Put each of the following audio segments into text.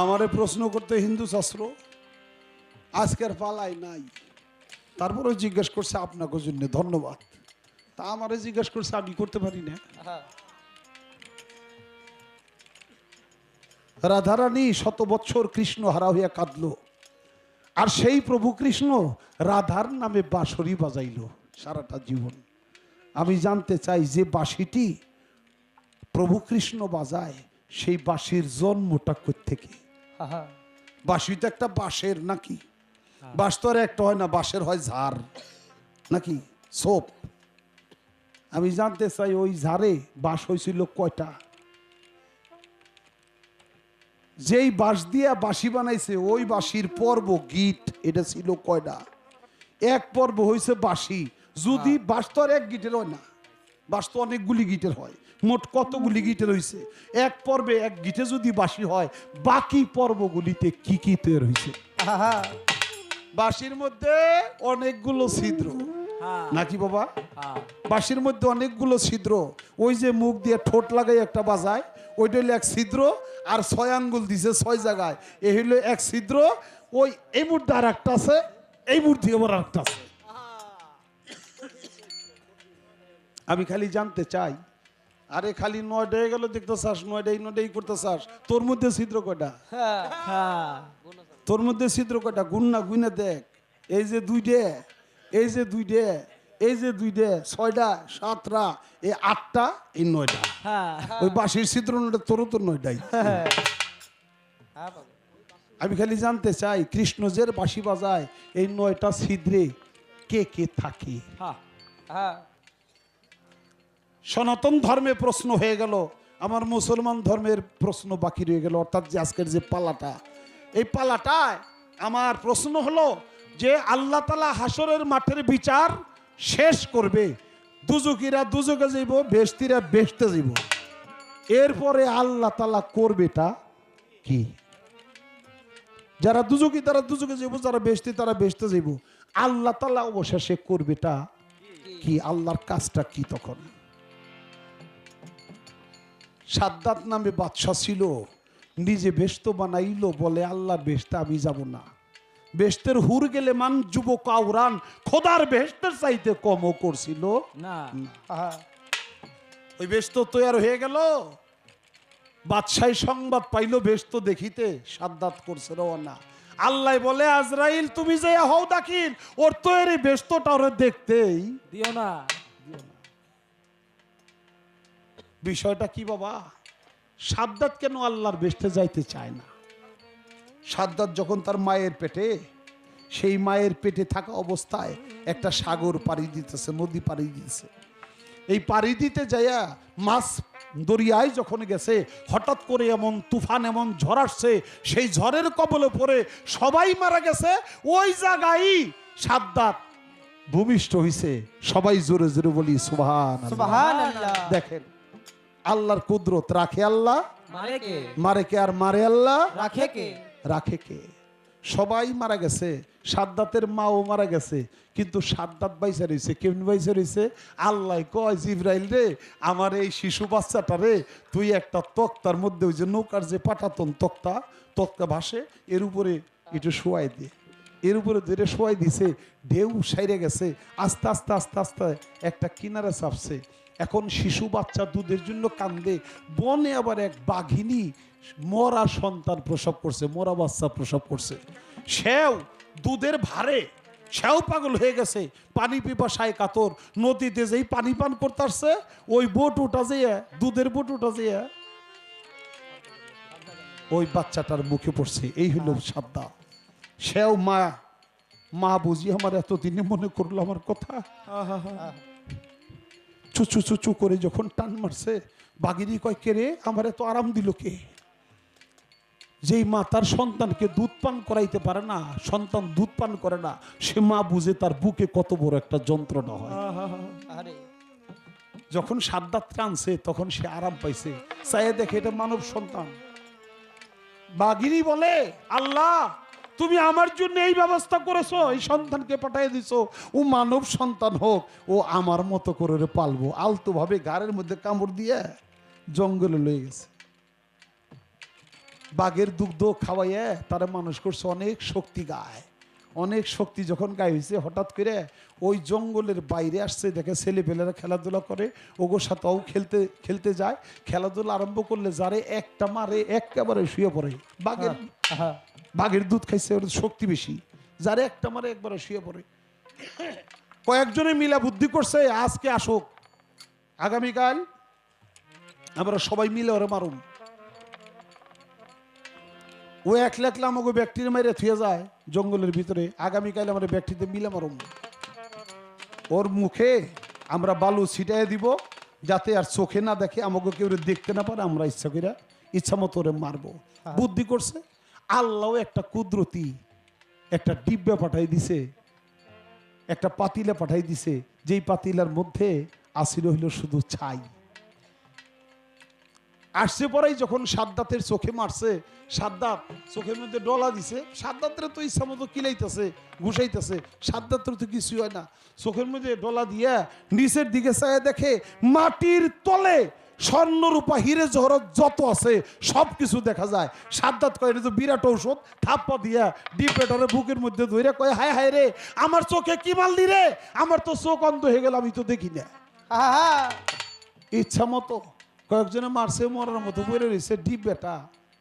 আমারে প্রশ্ন করতে হিন্দু শাস্ত্র, আজকের পালাই নাই। তারপরে জিজ্ঞেস করছে আপনাকে জন্য ধন্যবাদ। তা আমারে জিজ্ঞেস করছে, আমি করতে পারি না। রাধারানী শত বৎসর কৃষ্ণ হারা হইয়া কাঁদল। আর সেই প্রভু কৃষ্ণ রাধার নামে বাঁশরি বাজাইল সারাটা জীবন। আমি জানতে চাই যে বাঁশিটি প্রভু কৃষ্ণ বাজায়, সেই বাঁশির জন্মটা থেকে বাঁশি তো একটা বাঁশের নাকি? বাঁশ তো আর একটা হয় না বাঁশের হয় ঝাড়। নাকি? সোপ। আমি জানতে চাই ওই ঝাড়ে বাঁশ হয়েছিল কয়টা? যেই বাঁশ দিয়া বাঁশি বানাইছে ওই বাঁশির পর্ব গীত এটা ছিল কয়টা? এক পর্ব হয়েছে বাঁশি। যদি বাঁশ তো আর এক গিটের হয় না। বাঁশ তো অনেকগুলি গিটের হয় মোট কতগুলি গিটের হয়েছে এক পর্বে এক গিটে যদি বাঁশি হয় বাকি পর্বগুলিতে কি কি তৈরি হয়েছে বাঁশির মধ্যে অনেকগুলো ছিদ্র। নাকি বাবা? বাঁশির মধ্যে অনেকগুলো ছিদ্র। ওই যে মুখ দিয়ে ঠোঁট লাগাই একটা বাজায় ওইটা হলো এক ছিদ্র আর ছয় আঙ্গুল দিছে ছয় জায়গায়। এ হইল এক ছিদ্র ওই এই মুহূর্তে আর একটা আছে এই মুহূর্তে আবার একটা আছে। আমি খালি জানতে চাই আরে খালি নয়ডা হয়ে গেল দেখতে চাস নয়ডাই নয়ডাই করতে চাস তোর মধ্যে ছিদ্র কয়টা? তোর মধ্যে ছিদ্র কয়টা? গুণ না গুনে দেখ এই যে দুইটে এই যে দুইটে এই যে দুইটে ছয়টা সাতটা এই আটটা এই নয়টা। ওই বাঁশির ছিদ্র নয়টা তোরও তো নয়টাই। আমি খালি জানতে চাই কৃষ্ণ যে বাঁশি বাজায় এই নয়টা ছিদ্রে কে কে থাকে? সনাতন ধর্মে প্রশ্ন হয়ে গেল, আমার মুসলমান ধর্মের প্রশ্ন বাকি রয়ে গেল, অর্থাৎ যে আজকের যে পালাটা, এই পালাটায় আমার প্রশ্ন হলো যে আল্লাহ তালা হাসরের মাঠের বিচার শেষ করবে দুজকিরা দুজকে যাইব বেস্তিরা বেসতে যাইব। এরপরে আল্লাহ তালা করবেটা কি? যারা দুজকি তারা দুজকে যাইব, যারা বেসতে তারা বেসতে যাইব। আল্লাহ তালা অবশেষে করবেটা কি? আল্লাহর কাজটা কি তখন? সাদ্দাত নামে বাদশা ছিল। নিজে বেস্ত বানাইলো বলে আল্লাহ বেস্তে আমি যাব না। বেস্তের হুর গেলে মান যুবক আউরান খোদার বেস্তের চাইতে কমও করছিল না। ওই বেস্ত তৈয়ার হয়ে গেল। বাদশাহী সংবাদ পাইলো বেস্ত দেখিতে সাদ্দাত করছে রওনা। আল্লাহ বলে আজরাইল তুমি যে হও দাখিল ওর তৈরি বেস্তটা ওরে দেখতেই দিও না। বিষয়টা কি বাবা? সাদ্দাত কেন আল্লাহর বেস্তে যাইতে চায় না? সাদ্দাত যখন তার মায়ের পেটে সেই মায়ের পেটে থাকা অবস্থায় একটা সাগর পাড়ি দিতেছে নদী পাড়ি দিতেছে। এই পাড়ি দিতে যাইয়া মাছ দরিয়ায় যখন গেছে হঠাৎ করে এমন তুফান এমন ঝড় আসছে সেই ঝড়ের কবলে পড়ে সবাই মারা গেছে। ওই জায়গায় সাদ্দাত ভূমিষ্ঠ হইছে। সবাই জোরে জোরে বলি সুবহানাল্লাহ। দেখেন আল্লাহর কুদরত রাখে আল্লাহ? মারে কে আর মারে আল্লাহ? রাখে কে? রাখে কে? সবাই মারা গেছে সাদ্দাতের মাও মারা গেছে কিন্তু সাদ্দাত বাইসা রয়েছে কেমন বাইসা রয়েছে আল্লাহ কয় জিব্রাইল রে আমার এই শিশু বাচ্চাটা রে তুই একটা তক্তার মধ্যে ওই যে নৌকার যে পাঠাতন তক্তা তক্তা ভাসে এর উপরে একটু শোয়াই দে। এর উপরে ধরে শোয়াই দিছে ঢেউ সাইরে গেছে আস্তে আস্তে আস্তে আস্তে একটা কিনারে চাপছে এখন শিশু বাচ্চা দুধের জন্য কান্দে। বনে আবার এক বাঘিনী মরা সন্তান প্রসব করছে, মরা বাচ্চা প্রসব করছে। সেও দুধের ভারে, সেও পাগল হয়ে গেছে। পানি পিপাসায় কাতর, নদীতে যেই পানি পান করতে আসছে ওই বোট উঠা যেয়ে, দুধের বোট উঠা যেয়ে, ওই বাচ্চাটার মুখে পড়ছে। এই হলো সাদ্দা। সেও মা মা বুঝি আমার এতদিনে মনে করল আমার কথা? চুচু চুচু করে যখন টান মারছে বাগিনী কয় কে রে? আমার এত আরাম দিল কে? যেই মা তার সন্তানকে দুধ পান করাইতে পারে না সন্তান দুধ পান করে না সে মা বুঝে তার বুকে কত বড় একটা যন্ত্রণা হয়। আরে। যখন সাদ্দাত টানছে তখন সে আরাম পাইছে। চাইয়ে দেখে এটা মানব সন্তান। বাগিনী বলে আল্লাহ তুমি আমার জন্য এই ব্যবস্থা করেছ, এই সন্তানকে পাঠিয়ে দিছো। ও মানব সন্তান হোক, ও আমার মতো করে পালবো। আলতোভাবে গাড়ের মধ্যে কামড় দিয়ে জঙ্গলে লয়ে গেছে। বাঘের দুগ্ধ খাওয়াইয়া তারা মানুষ করছে, অনেক শক্তি গায়। অনেক শক্তি যখন গায়ে হয়েছে হঠাৎ করে ওই জঙ্গলের বাইরে আসছে দেখে ছেলেপেলেরা খেলাধুলা করে ওগোর সাথেও খেলতে খেলতে যায় খেলাধুলা আরম্ভ করলে যারে একটা মারে একেবারে শুয়ে পড়ে। বাঘের হ্যাঁ। বাঘের দুধ খাইছে ওর শক্তি বেশি। যারে একটা মারে একবারে শুয়ে পড়ে। কয়েকজনে মিলা বুদ্ধি করছে আজকে আসুক। আগামীকাল আমরা সবাই মিলে ওরা মারুম। ও একলা একলা আমাকে ব্যক্তির মেরে থুয়ে যায় জঙ্গলের ভিতরে। আগামীকাল আমরা ব্যক্তিতে মিলে মারুম। ওর মুখে আমরা বালু ছিটাই দিব যাতে আর চোখে না দেখে আমাকে কেউ দেখতে না পারে আমরা ইচ্ছা করে ইচ্ছা মতো ওরে মারবো। বুদ্ধি করছে আল্লাহ একটা কুদরতি একটা ডিব্বে পাঠাই দিছে একটা পাতিলা পাঠাই দিছে যেই পাতিলার মধ্যে আসিল হইল শুধু ছাই। আসছে পরেই যখন সাদ্দাতের চোখে মারছে সাদ্দাত চোখের মধ্যে ডলা দিছে সাদ্দাতের তো ইচ্ছা মতো কিলাইতেছে ঘুষাইতেছে সাদ্দাতের তো কিছু হয় না। চোখের মধ্যে ডলা দিয়া নিচের দিকে চায় দেখে মাটির তলে স্বর্ণ রূপা হিরে জহরত যত আছে সব কিছু দেখা যায়। সাদ্দাত কয় তো বিরাট ঔষধ। থাপ্পা দিয়া ডিপেটারে বুকের মধ্যে ধরে কয় হায় হায় রে আমার চোখে কি মারলি রে? আমার তো চোখ অন্ধ হয়ে গেল আমি তো দেখি না। ইচ্ছা মতো কয়েকজনে মারছে, মরার মতো পড়ে রয়েছে ডিপ বেটা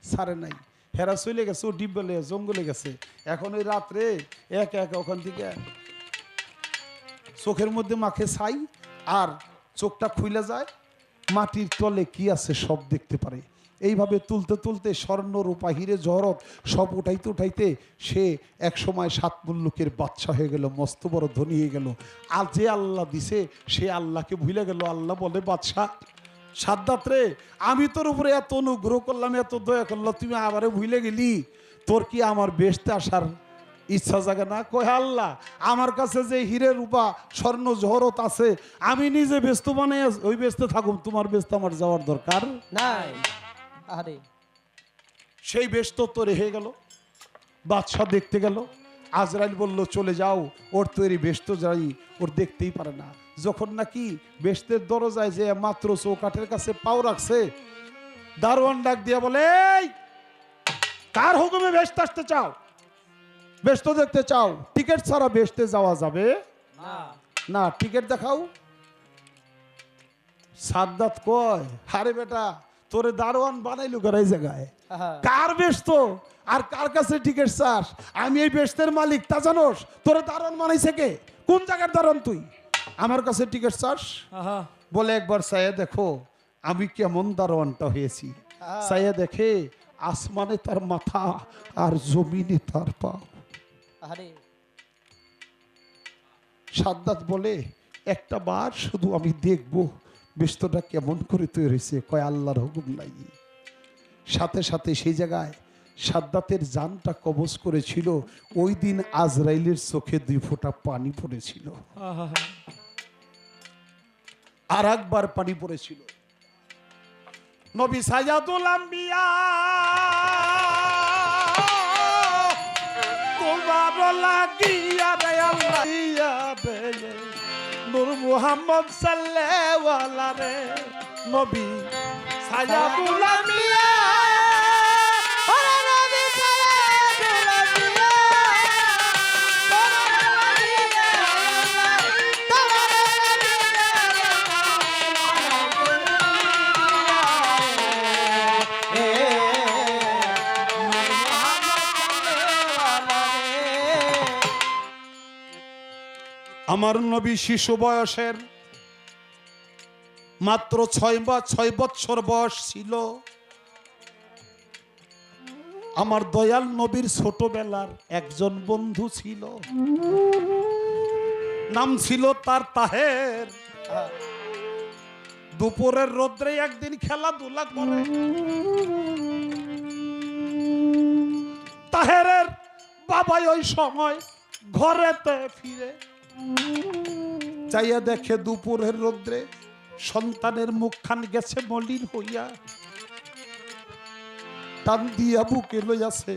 সারে নাই। হেরা চলে গেছে, ও ডিপ বেলে জঙ্গলে গেছে। এখন ওই রাত্রে এক এক ওখান থেকে চোখের মধ্যে মাখে ছাই আর চোখটা খুলে যায়, মাটির তলে কি আছে সব দেখতে পারে। এইভাবে তুলতে তুলতে স্বর্ণ, রূপা, হিরে, জহরত সব উঠাইতে উঠাইতে সে এক সময় সাত মুল্লুকের বাচ্চা হয়ে গেল, মস্ত বড় ধনী হয়ে গেল। আর যে আল্লাহ দিছে, সে আল্লাহকে ভুলে গেল। আল্লাহ বলে, বাদশাহ সাদ্দাত রে আমি তোর উপরে এত অনুগ্রহ করলাম এত দয়া করলাম তুমি আবারে ভুলে গেলি। তোর কি আমার বেসতে আসার ইচ্ছা জাগে না? কয় আল্লাহ আমার কাছে যে হিরে রূপা স্বর্ণ জহরত আছে আমি নিজে ব্যস্ত মানে ওই ব্যস্ত থাকুম তোমার ব্যস্ত আমার যাওয়ার দরকার নাই। আরে। সেই ব্যস্ত তো রেহে গেল বাদশাহ দেখতে গেল আজরাইল বলল চলে যাও ওর তৈরি ব্যস্ত যাই ওর দেখতেই পারে না। যখন নাকি বেস্তের দরজায় যে মাত্র চৌকাঠের কাছে পাও রাখছে দারোয়ান ডাক দিয়ে বলে কার হুকুমে ব্যস্ত আসতে চাও? ব্যস্ত দেখতে চাও টিকিট ছাড়া বেসতে যাওয়া যাবে? না। টিকিট দেখাও। সাদ্দাত কয় হারে বেটা তোরে দারোয়ান বানাইলু এই জায়গায়। কার ব্যস্ত আর কার কাছে টিকিট চাস? আমি এই ব্যস্তের মালিক তা জানোস? তোরে দারোয়ান বানাইছে কে? কোন জায়গার দারোয়ান তুই? আমার কাছে টিকিট চাস? বলে একবার সাইয়া দেখো আমি কেমন দারোয়ানটা হয়েছি। সাইয়া দেখে আসমানে তার মাথা আর জমিনে তার পা। সাদ্দাত বলে একটা বার শুধু আমি দেখব ব্যস্তটা কেমন করে তৈরি হয়েছে। কয় আল্লাহর হুকুম নাই। সাথে সাথে সেই জায়গায় সাদ্দাতের জানটা কবজ করেছিল। ওই দিন আজরাইলের চোখে দুই ফোঁটা পানি পড়েছিল। আর একবার পানি পড়েছিল। নবী সাজাদুল আম্বিয়া তোমার লাগিয়া মুহাম্মদ সাল্লাল্লাহু নবী সাজাদুল আমার নবী শিশু বয়সের মাত্র ছয় বা ছয় বৎসর বয়স ছিল। আমার দয়াল নবীর ছোটবেলার একজন বন্ধু ছিল। নাম ছিল তার তাহের। দুপুরের রোদ্রে একদিন খেলাধুলা করে। তাহেরের বাবা ওই সময় ঘরেতে ফিরে। চাইয়া দেখে দুপুরের রোদ্রে সন্তানের মুখখান গেছে মলিন হইয়া। টান দিয়া বুকে লইয়াছে।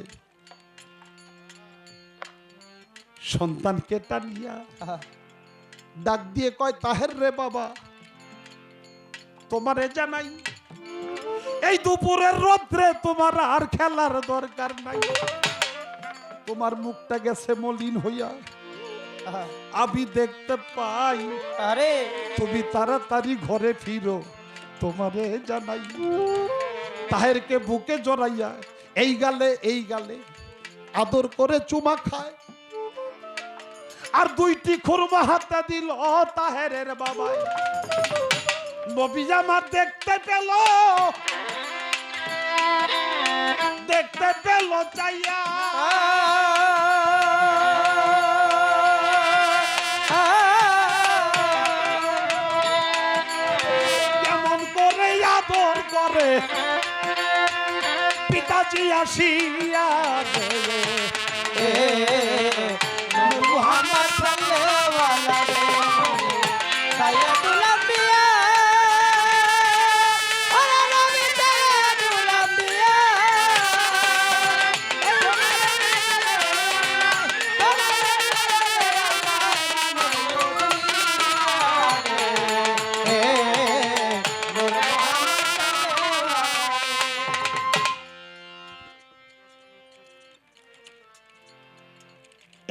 সন্তানকে টানিয়া ডাক দিয়ে কয়, তাহের রে বাবা, তোমারে জানাই, এই দুপুরের রোদ্রে তোমার আর খেলার দরকার নাই। তোমার মুখটা গেছে মলিন হইয়া। আমি দেখতে পাই আরে তুমি তাড়াতাড়ি ঘরে ফিরো তোমারে জানাই তাহেরকে বুকে জড়াইয়া এই গালে এই গালে আদর করে চুমা খায় আর দুইটি খুরমা হাতে দিল তাহেরের বাবাই নবীজ আমার দেখতে পেল দেখতে পেল চাইয়া করে পিতাজি আসিয়া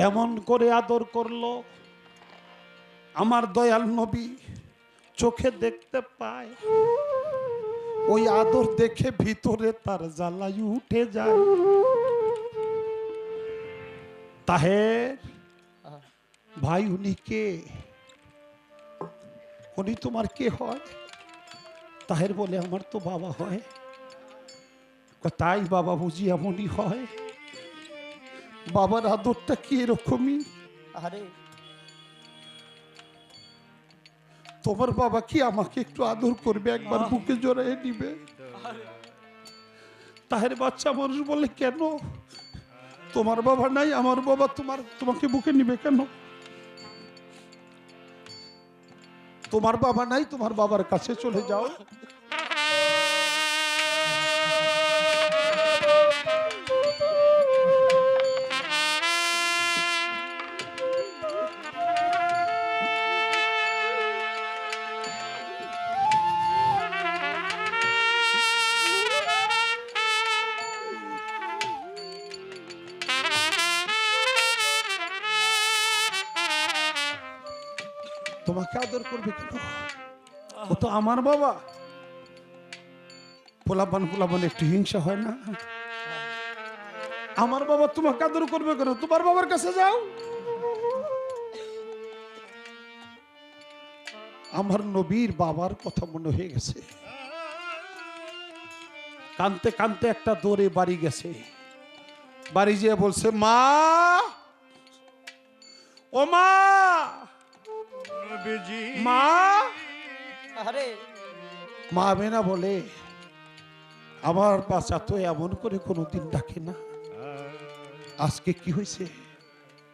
এমন করে আদর করল। আমার দয়াল নবী চোখে দেখতে পায়, ওই আদর দেখে ভিতরে তার জ্বালাই উঠে যায়। তাহের, ভাই উনি কে? উনি তোমার কে হয়? তাহের বলে, আমার তো বাবা হয়। তাই বাবা বুঝি এমনই হয়। বাবার আদরটা কি এরকমই? আরে তোমার বাবা কি আমাকে একটু আদর করবে? একবার বুকে জড়াইয়ে নিবে। তাহের বাচ্চা মানুষ বলে কেন? তোমার বাবা নাই আমার বাবা তোমার তোমাকে বুকে নিবে কেন? তোমার বাবা নাই তোমার বাবার কাছে চলে যাও। তোমাকে আদর করবে কেন ও তো আমার বাবা। পোলাপান পোলাপান একটু হিংসা হয় না? আমার বাবা তোমাকে আদর করবে কেন? তোমার বাবার কাছে যাও। আমার নবীর বাবার কথা মনে হয়ে গেছে। কানতে কানতে একটা দৌড়ে বাড়ি গেছে। বাড়ি যেয়ে বলছে, মা! ও মা! মা? আরে। মা মেনা বলে আমার বাচ্চা তো এমন করে কোনোদিন ডাকে না। আজকে কি হয়েছে?